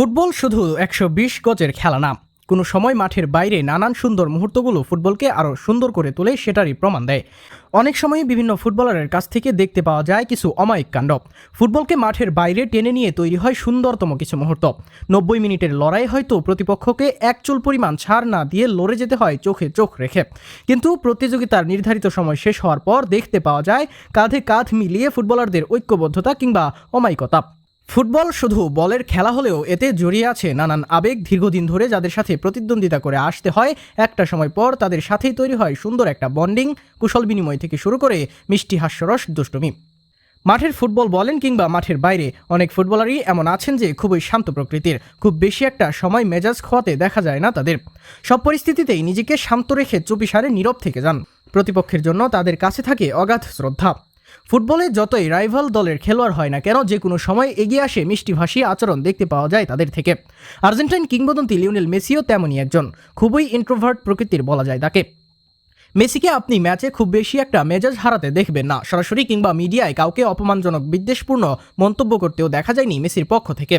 Football শুধু একশো বিশ গজের খেলা না, কোনো সময় মাঠের বাইরে নানান সুন্দর মুহূর্তগুলো ফুটবলকে আরও সুন্দর করে তোলে সেটারই প্রমাণ দেয়। অনেক সময় বিভিন্ন ফুটবলারের কাছ থেকে দেখতে পাওয়া যায় কিছু অমায়িক কাণ্ড। ফুটবলকে মাঠের বাইরে টেনে নিয়ে তৈরি হয় সুন্দরতম কিছু মুহূর্ত। নব্বই মিনিটের লড়াই হয়তো প্রতিপক্ষকে এক চুল পরিমাণ ছাড় না দিয়ে লড়ে যেতে হয় চোখে চোখ রেখে। কিন্তু প্রতিযোগিতার নির্ধারিত সময় শেষ হওয়ার পর দেখতে পাওয়া যায় কাঁধে কাঁধ মিলিয়ে ফুটবলারদের ঐক্যবদ্ধতা কিংবা অমায়িকতা। ফুটবল শুধু বলের খেলা হলেও এতে জড়িয়ে আছে নানান আবেগ দীর্ঘদিন ধরে যাদের সাথে প্রতিদ্বন্দ্বিতা করে আসতে হয়। একটা সময় পর তাদের সাথেই তৈরি হয় সুন্দর একটা বন্ডিং। কুশল বিনিময় থেকে শুরু করে মিষ্টি হাস্যরস দুষ্টুমি। মাঠের ফুটবল বলেন কিংবা মাঠের বাইরে, অনেক ফুটবলারই এমন আছেন যে খুবই শান্ত প্রকৃতির। খুব বেশি একটা সময় মেজাজ খোয়াতে দেখা যায় না তাদের। সব পরিস্থিতিতেই নিজেকে শান্ত রেখে চুপিসারে নীরব থেকে যান। প্রতিপক্ষের জন্য তাদের কাছে থাকে অগাধ শ্রদ্ধা। ফুটবলে যতই রাইভাল দলের খেলোয়াড় হয় না কেন, যে কোনো সময় এগিয়ে আসে মিষ্টি মিষ্টিভাষী আচরণ দেখতে পাওয়া যায় তাদের থেকে। আর্জেন্টাইন কিংবদন্তি লিওনেল মেসিও তেমনই একজন। খুবই ইন্ট্রোভার্ট প্রকৃতির বলা যায় তাকে। মেসিকে আপনি ম্যাচে খুব বেশি একটা মেজাজ হারাতে দেখবেন না। সরাসরি কিংবা মিডিয়ায় কাউকে অপমানজনক, বিদ্বেষপূর্ণ মন্তব্য করতেও দেখা যায়নি মেসির পক্ষ থেকে।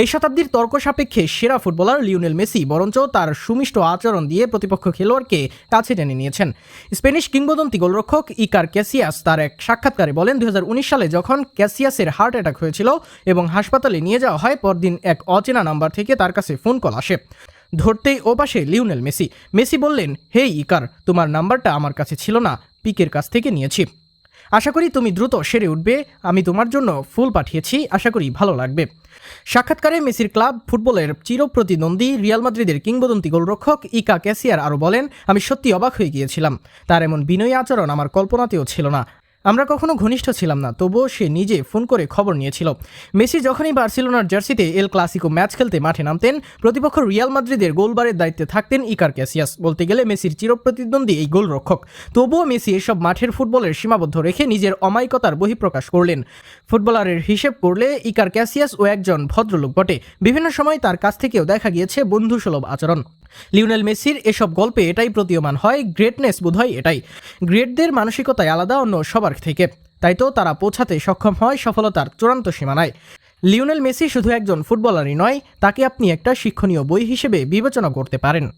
এই শতাব্দীর তর্ক সাপেক্ষে সেরা ফুটবলার লিওনেল মেসি, বরঞ্চ তার সুমিষ্ট আচরণ দিয়ে প্রতিপক্ষ খেলোয়াড়কে কাছে টেনে নিয়েছেন। স্পেনিশ কিংবদন্তি গোলরক্ষক ইকার ক্যাসিয়াস তার এক সাক্ষাৎকারে বলেন, দুই হাজার উনিশ সালে যখন ক্যাসিয়াসের হার্ট অ্যাটাক হয়েছিল এবং হাসপাতালে নিয়ে যাওয়া হয়, পরদিন এক অচেনা নাম্বার থেকে তার কাছে ফোন কল আসে। ধরতেই ও পাশে লিওনেল মেসি। মেসি বললেন হে ইকার, তোমার নাম্বারটা আমার কাছে ছিল না, পিকের কাছ থেকে নিয়েছি। আশা করি তুমি দ্রুত সেরে উঠবে, আমি তোমার জন্য ফুল পাঠিয়েছি, আশা করি ভালো লাগবে। সাক্ষাৎকারে মেসির ক্লাব ফুটবলের চিরপ্রতিদ্বন্দ্বী রিয়াল মাদ্রিদের কিংবদন্তি গোলরক্ষক ইকা ক্যাসিয়ার আরও বলেন, আমি সত্যি অবাক হয়ে গিয়েছিলাম। তার এমন বিনয়ী আচরণ আমার কল্পনাতেও ছিল না। আমরা কখনো ঘনিষ্ঠ ছিলাম না, তবুও সে নিজে ফোন করে খবর নিয়েছিল। মেসি যখনই বার্সেলোনার জার্সিতে এল ক্লাসিকো ম্যাচ খেলতে মাঠে নামতেন, প্রতিপক্ষ রিয়াল মাদ্রিদের গোলবারের দায়িত্বে থাকতেন ইকার ক্যাসিয়াস বলতে গেলে মেসির চিরপ্রতিদ্বন্দ্বী এই গোলরক্ষক। তবুও মেসি এসব মাঠের ফুটবলের সীমাবদ্ধ রেখে নিজের অমায়িকতার বহিঃপ্রকাশ করলেন। ফুটবলারের হিসেব করলে ইকার ক্যাসিয়াস ও একজন ভদ্রলোক বটে। বিভিন্ন সময় তার কাছ থেকেও দেখা গিয়েছে বন্ধুসুলভ আচরণ। লিওনেল মেসির এসব গল্পে এটাই প্রতীয়মান হয়, গ্রেটনেস বোধহয় এটাই। গ্রেটদের মানসিকতায় আলাদা অন্য সবার থেকে। তাই তো তারা পৌঁছাতে সক্ষম হয় সফলতার চূড়ান্ত সীমানায়। লিওনেল মেসি শুধু একজন ফুটবলারই নয়, তাকে আপনি একটা শিক্ষণীয় বই হিসেবে বিবেচনা করতে পারেন।